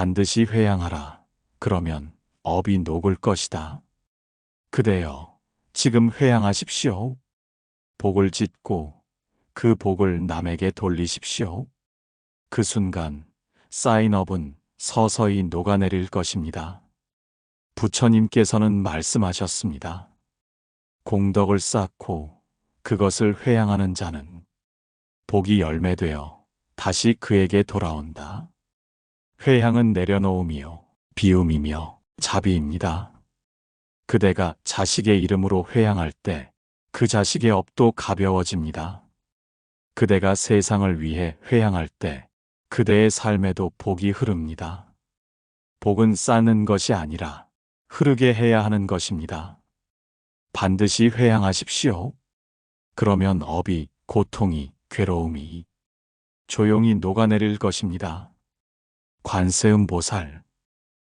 반드시 회양하라. 그러면 업이 녹을 것이다. 그대여, 지금 회양하십시오. 복을 짓고 그 복을 남에게 돌리십시오. 그 순간 쌓인 업은 서서히 녹아내릴 것입니다. 부처님께서는 말씀하셨습니다. 공덕을 쌓고 그것을 회양하는 자는 복이 열매되어 다시 그에게 돌아온다. 회양은 내려놓음이요, 비움이며 자비입니다. 그대가 자식의 이름으로 회양할 때 그 자식의 업도 가벼워집니다. 그대가 세상을 위해 회양할 때 그대의 삶에도 복이 흐릅니다. 복은 쌓는 것이 아니라 흐르게 해야 하는 것입니다. 반드시 회양하십시오. 그러면 업이, 고통이, 괴로움이 조용히 녹아내릴 것입니다. 관세음 보살